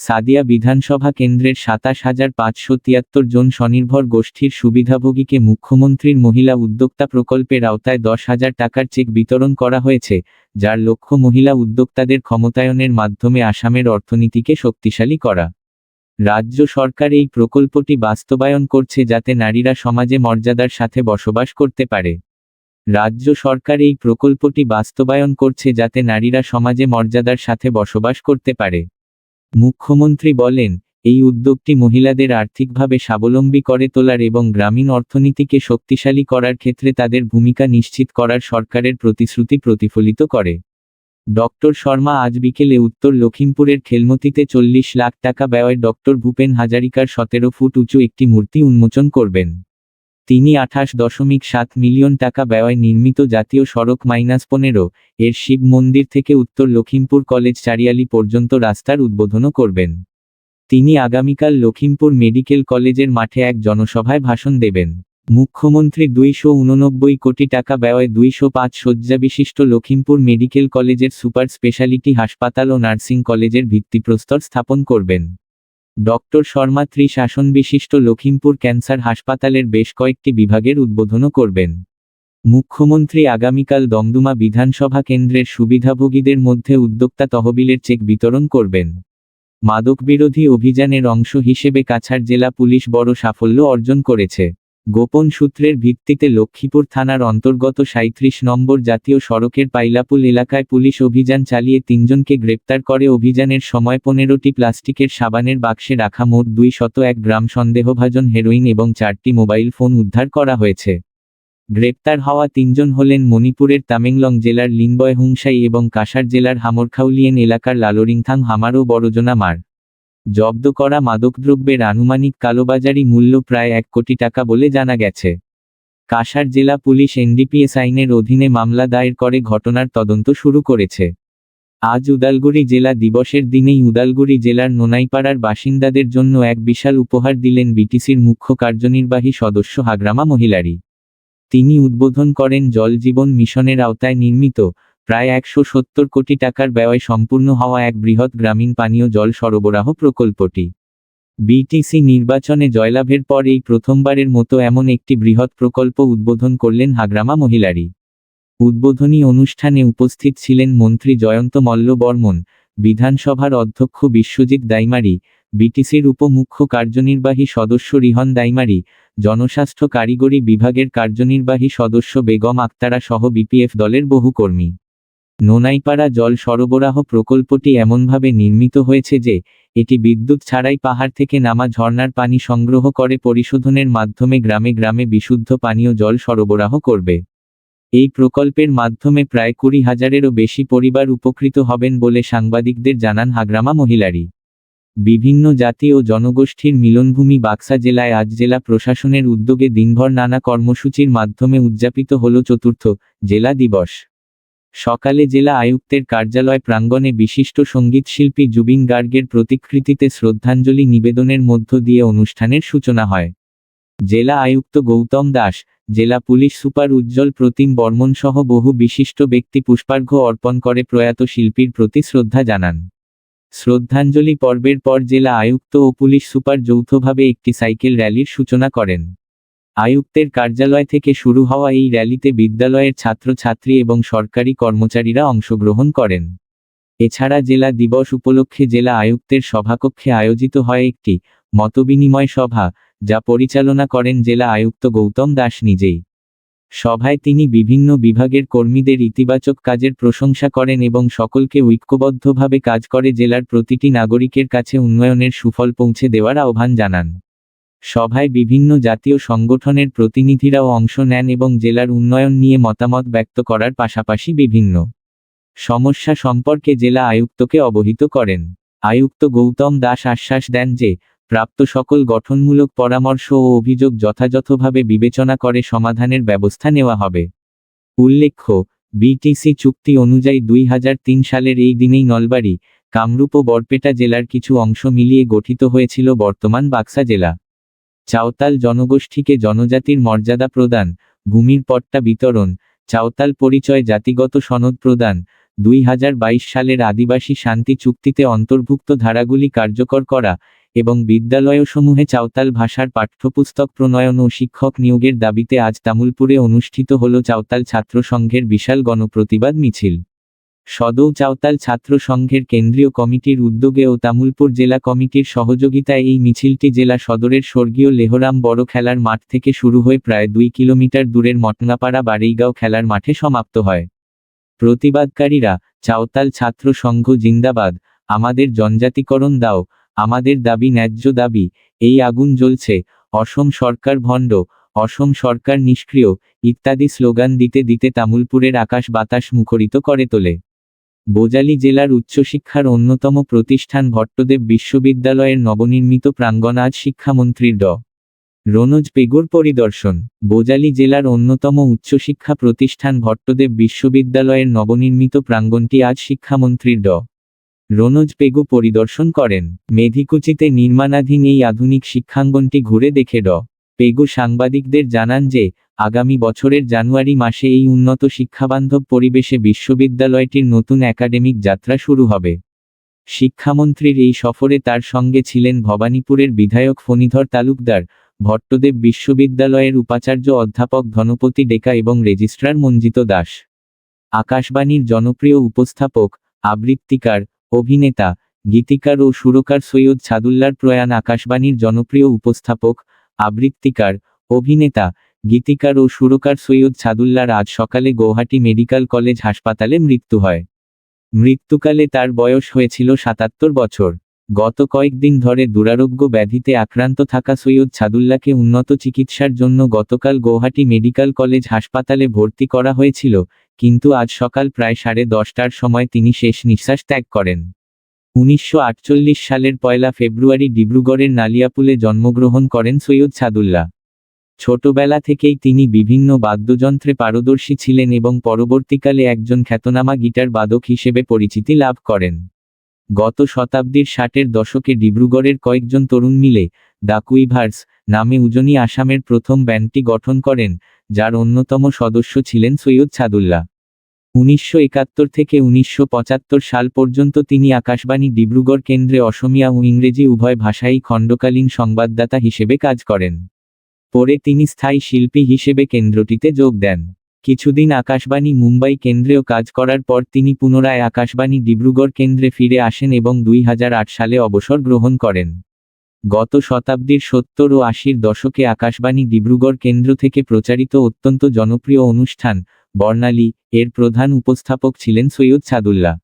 সাদিয়া বিধানসভা কেন্দ্রের সাতাশ হাজার পাঁচশো তিয়াত্তর জন স্বনির্ভর গোষ্ঠীর সুবিধাভোগীকে মুখ্যমন্ত্রীর মহিলা উদ্যোক্তা প্রকল্পের আওতায় দশ হাজার টাকার চেক বিতরণ করা হয়েছে, যার লক্ষ্য মহিলা উদ্যোক্তাদের ক্ষমতায়নের মাধ্যমে আসামের অর্থনীতিকে শক্তিশালী করা। রাজ্য সরকার এই প্রকল্পটি বাস্তবায়ন করছে যাতে নারীরা সমাজে মর্যাদার সাথে বসবাস করতে পারে। রাজ্য সরকার এই প্রকল্পটি বাস্তবায়ন করছে যাতে নারীরা সমাজে মর্যাদার সাথে বসবাস করতে পারে। মুখ্যমন্ত্রী বলেন, এই উদ্যোগটি মহিলাদের আর্থিকভাবে স্বাবলম্বী করে তোলার এবং গ্রামীণ অর্থনীতিকে শক্তিশালী করার ক্ষেত্রে তাদের ভূমিকা নিশ্চিত করার সরকারের প্রতিশ্রুতি প্রতিফলিত করে। ডক্টর শর্মা আজ বিকেলে উত্তর লখিমপুরের খেলমতিতে চল্লিশ লাখ টাকা ব্যয়ে ডক্টর ভূপেন হাজারিকার সতেরো ফুট উঁচু একটি মূর্তি উন্মোচন করবেন। তিনি আঠাশ দশমিক সাত মিলিয়ন টাকা ব্যয় নির্মিত জাতীয় সড়ক মাইনাস পনেরো এর শিব মন্দির থেকে উত্তর লখিমপুর কলেজ চারিয়ালি পর্যন্ত রাস্তার উদ্বোধনও করবেন। তিনি আগামীকাল লখিমপুর মেডিকেল কলেজের মাঠে এক জনসভায় ভাষণ দেবেন। মুখ্যমন্ত্রী দুইশো উননব্বই কোটি টাকা ব্যয়ে দুইশো পাঁচ শয্যা বিশিষ্ট লখিমপুর মেডিকেল কলেজের সুপার স্পেশালিটি হাসপাতাল ও নার্সিং কলেজের ভিত্তিপ্রস্তর স্থাপন করবেন। ডক্টর শর্মা ত্রিশাসন বিশিষ্ট লখিমপুর ক্যান্সার হাসপাতালের বেশ কয়েকটি বিভাগের উদ্বোধনও করবেন। মুখ্যমন্ত্রী আগামীকাল দমদুমা বিধানসভা কেন্দ্রের সুবিধাভোগীদের মধ্যে উদ্যোক্তা তহবিলের চেক বিতরণ করবেন। মাদকবিরোধী অভিযানের অংশ হিসেবে কাছাড় জেলা পুলিশ বড় সাফল্য অর্জন করেছে। গোপন সূত্রের ভিত্তিতে লক্ষ্মীপুর থানার অন্তর্গত সাঁত্রিশ নম্বর জাতীয় সড়কের পাইলাপুল এলাকায় পুলিশ অভিযান চালিয়ে তিনজনকে গ্রেপ্তার করে। অভিযানের সময় পনেরোটি প্লাস্টিকের সাবানের বাক্সে রাখা মোট দুই শত এক গ্রাম সন্দেহভাজন হেরোইন এবং চারটি মোবাইল ফোন উদ্ধার করা হয়েছে। গ্রেপ্তার হওয়া তিনজন হলেন মণিপুরের তামেংলং জেলার লিনবয় হুংসাই এবং কাসার জেলার হামরখাউলিয়েন এলাকার লালোরিংথাং হামার ও বড়জনা মার। জব্দ করা মাদকদ্রব্যের আনুমানিক কালোবাজারি মূল্য প্রায় এক কোটি টাকা বলে জানা গেছে। কাসার জেলা পুলিশ এনডিপিএস আইনের অধীনে মামলা দায়ের করে ঘটনার তদন্ত শুরু করেছে। আজ উদালগুড়ি জেলা দিবসের দিনেই উদালগুড়ি জেলার নোনাইপাড়ার বাসিন্দাদের জন্য এক বিশাল উপহার দিলেন বিটিসির মুখ্য কার্যনির্বাহী সদস্য হাগ্রামা মহিলারি। তিনি উদ্বোধন করেন জল জীবন মিশনের আওতায় নির্মিত প্রায় একশো সত্তর কোটি টাকার ব্যয় সম্পূর্ণ হওয়া এক বৃহৎ গ্রামীণ পানীয় জল সরবরাহ প্রকল্পটি। বিটিসি নির্বাচনে জয়লাভের পর এই প্রথমবারের মতো এমন একটি বৃহৎ প্রকল্প উদ্বোধন করলেন হাগ্রামা মহিলারি। উদ্বোধনী অনুষ্ঠানে উপস্থিত ছিলেন মন্ত্রী জয়ন্ত মল্ল বর্মন, বিধানসভার অধ্যক্ষ বিশ্বজিৎ দাইমারি, বিটিসির উপমুখ্য কার্যনির্বাহী সদস্য রিহন দাইমারি, জনস্বাস্থ্য কারিগরি বিভাগের কার্যনির্বাহী সদস্য বেগম আক্তারা সহ বিপিএফ দলের বহু কর্মী। নোনাইপাড়া জল সরবরাহ প্রকল্পটি এমনভাবে নির্মিত হয়েছে যে, এটি বিদ্যুৎ ছাড়াই পাহাড় থেকে নামা ঝর্ণার পানি সংগ্রহ করে পরিশোধনের মাধ্যমে গ্রামে গ্রামে বিশুদ্ধ পানীয় জল সরবরাহ করবে। এই প্রকল্পের মাধ্যমে প্রায় কুড়ি হাজারেরও বেশি পরিবার উপকৃত হবেন বলে সাংবাদিকদের জানান হাগ্রামা মহিলারি বিভিন্ন জাতি ও জনগোষ্ঠীর মিলনভূমি বাক্সা জেলায় আজ জেলা প্রশাসনের উদ্যোগে দিনভর নানা কর্মসূচির মাধ্যমে উদযাপিত হল চতুর্থ জেলা দিবস। সকালে জেলা আয়ুক্তের কার্যালয় প্রাঙ্গণে বিশিষ্ট সঙ্গীতশিল্পী জুবিন গার্গের প্রতিকৃতিতে শ্রদ্ধাঞ্জলি নিবেদনের মধ্য দিয়ে অনুষ্ঠানের সূচনা হয়। জেলা আয়ুক্ত গৌতম দাস, জেলা পুলিশ সুপার উজ্জ্বল প্রতিম বর্মন সহ বহু বিশিষ্ট ব্যক্তি পুষ্পার্ঘ্য অর্পণ করে প্রয়াত শিল্পীর প্রতি শ্রদ্ধা জানান। শ্রদ্ধাঞ্জলি পর্বের পর জেলা আয়ুক্ত ও পুলিশ সুপার যৌথভাবে একটি সাইকেল র্যালির সূচনা করেন। আয়ুক্তের কার্যালয় থেকে শুরু হওয়া এই র্যালিতে বিদ্যালয়ের ছাত্রছাত্রী এবং সরকারি কর্মচারীরা অংশগ্রহণ করেন। এছাড়া জেলা দিবস উপলক্ষে জেলা আয়ুক্তের সভাকক্ষে আয়োজিত হয় একটি মতবিনিময় সভা, যা পরিচালনা করেন জেলা আয়ুক্ত গৌতম দাস নিজেই। সভায় তিনি বিভিন্ন বিভাগের কর্মীদের ইতিবাচক কাজের প্রশংসা করেন এবং সকলকে ঐক্যবদ্ধভাবে কাজ করে জেলার প্রতিটি নাগরিকের কাছে উন্নয়নের সুফল পৌঁছে দেওয়ার আহ্বান জানান। সভায় বিভিন্ন জাতীয় সংগঠনের প্রতিনিধিরাও অংশ নেন এবং জেলার উন্নয়ন নিয়ে মতামত ব্যক্ত করার পাশাপাশি বিভিন্ন সমস্যা সম্পর্কে জেলা আয়ুক্তকে অবহিত করেন। আয়ুক্ত গৌতম দাস আশ্বাস দেন যে, প্রাপ্ত সকল গঠনমূলক পরামর্শ ও অভিযোগ যথাযথভাবে বিবেচনা করে সমাধানের ব্যবস্থা নেওয়া হবে। উল্লেখ্য, বিটিসি চুক্তি অনুযায়ী দুই তিন সালের এই দিনেই নলবাড়ি, কামরূপ ও বরপেটা জেলার কিছু অংশ মিলিয়ে গঠিত হয়েছিল বর্তমান বাক্সা জেলা। চাওতাল জনগোষ্ঠীকে জনজাতির মর্যাদা প্রদান, ভূমির পট্টা বিতরণ, চাওতাল পরিচয় জাতিগত সনদ প্রদান, দুই হাজার বাইশ সালের আদিবাসী শান্তি চুক্তিতে অন্তর্ভুক্ত ধারাগুলি কার্যকর করা এবং বিদ্যালয়সমূহে চাওতাল ভাষার পাঠ্যপুস্তক প্রণয়ন ও শিক্ষক নিয়োগের দাবিতে আজ তামুলপুরে অনুষ্ঠিত হল চাওতাল ছাত্র সংঘের বিশাল গণপ্রতিবাদ মিছিল। সদৌ চাওতাল ছাত্র সংঘের কেন্দ্রীয় কমিটির উদ্যোগে ও তামুলপুর জেলা কমিটির সহযোগিতায় এই মিছিলটি জেলা সদরের স্বর্গীয় লেহরাম বড় খেলার মাঠ থেকে শুরু হয়ে প্রায় দুই কিলোমিটার দূরের মটনাপাড়া বাড়িগাঁও খেলার মাঠে সমাপ্ত হয়। প্রতিবাদকারীরা, চাওতাল ছাত্র সংঘ জিন্দাবাদ, আমাদের জনজাতিকরণ দাও, আমাদের দাবি ন্যায্য দাবি, এই আগুন জ্বলছে, অসম সরকার ভণ্ড, অসম সরকার নিষ্ক্রিয়, ইত্যাদি স্লোগান দিতে দিতে তামুলপুরের আকাশ বাতাস মুখরিত করে তোলে। বোজালি জেলার উচ্চশিক্ষার অন্যতম প্রতিষ্ঠান ভট্টদেব বিশ্ববিদ্যালয়ের নবনির্মিত প্রাঙ্গণ আজ শিক্ষামন্ত্রীর ড। রনোজ পেগুর পরিদর্শন। বোজালি জেলার অন্যতম উচ্চশিক্ষা প্রতিষ্ঠান ভট্টদেব বিশ্ববিদ্যালয়ের নবনির্মিত প্রাঙ্গণটি আজ শিক্ষামন্ত্রীর ড। রনোজ পেগু পরিদর্শন করেন। মেধিকুচিতে নির্মাণাধীন এই আধুনিক শিক্ষাঙ্গনটি ঘুরে দেখে ড। পেগু সাংবাদিকদের জানান যে, আগামী বছরের জানুয়ারি মাসে এই উন্নত শিক্ষাবান্ধব পরিবেশে বিশ্ববিদ্যালয়টির নতুন একাডেমিক যাত্রা শুরু হবে। শিক্ষামন্ত্রীর এই সফরে তার সঙ্গে ছিলেন ভবানীপুরের বিধায়ক ফণীধর তালুকদার, ভট্টদেব বিশ্ববিদ্যালয়ের উপাচার্য অধ্যাপক ধনপতি ডেকা এবং রেজিস্ট্রার মঞ্জিত দাস। আকাশবাণীর জনপ্রিয় উপস্থাপক, আবৃত্তিকার, অভিনেতা, গীতিকার ও সুরকার সৈয়দ ছাদুল্লার প্রয়াণ আকাশবাণীর জনপ্রিয় উপস্থাপক আবৃত্তিকার, অভিনেতা, গীতিকার ও সুরকার সৈয়দ ছাদুল্লার আজ সকালে গৌহাটি মেডিকেল কলেজ হাসপাতালে মৃত্যু হয়। মৃত্যুকালে তার বয়স হয়েছিল সাতাত্তর বছর। গত কয়েকদিন ধরে দুরারোগ্য ব্যাধিতে আক্রান্ত থাকা সৈয়দ ছাদুল্লাকে উন্নত চিকিৎসার জন্য গতকাল গৌহাটি মেডিকেল কলেজ হাসপাতালে ভর্তি করা হয়েছিল, কিন্তু আজ সকাল প্রায় সাড়ে দশটার সময় তিনি শেষ নিঃশ্বাস ত্যাগ করেন। উনিশশো আটচল্লিশ সালের পয়লা ফেব্রুয়ারি ডিব্রুগড়ের নালিয়াপুলে জন্মগ্রহণ করেন সৈয়দ ছাদুল্লাহ ছোটবেলা থেকেই তিনি বিভিন্ন বাদ্যযন্ত্রে পারদর্শী ছিলেন এবং পরবর্তীকালে একজন খ্যাতনামা গিটার বাদক হিসেবে পরিচিতি লাভ করেন। গত শতাব্দীর ষাটের দশকে ডিব্রুগড়ের কয়েকজন তরুণ মিলে দ্য কুইভার্স নামে উজনি আসামের প্রথম ব্যান্ডটি গঠন করেন, যার অন্যতম সদস্য ছিলেন সৈয়দ ছাদুল্লাহ উনিশশো একাত্তর থেকে উনিশশো পঁচাত্তর সাল পর্যন্ত তিনি আকাশবাণী ডিব্রুগড় কেন্দ্রে অসমিয়া ও ইংরেজি উভয় ভাষাই খণ্ডকালীন সংবাদদাতা হিসেবে কাজ করেন। পরে তিনি স্থায়ী শিল্পী হিসেবে কেন্দ্রটিতে যোগ দেন। কিছুদিন আকাশবাণী মুম্বাই কেন্দ্রেও কাজ করার পর তিনি পুনরায় আকাশবাণী ডিব্রুগড় কেন্দ্রে ফিরে আসেন এবং দুই হাজার আট সালে অবসর গ্রহণ করেন। গত শতাব্দীর সত্তর ও আশির দশকে আকাশবাণী ডিব্রুগড় কেন্দ্র থেকে প্রচারিত অত্যন্ত জনপ্রিয় অনুষ্ঠান বর্ণালী এর প্রধান উপস্থাপক ছিলেন সৈয়দ ছাদুল্লাহ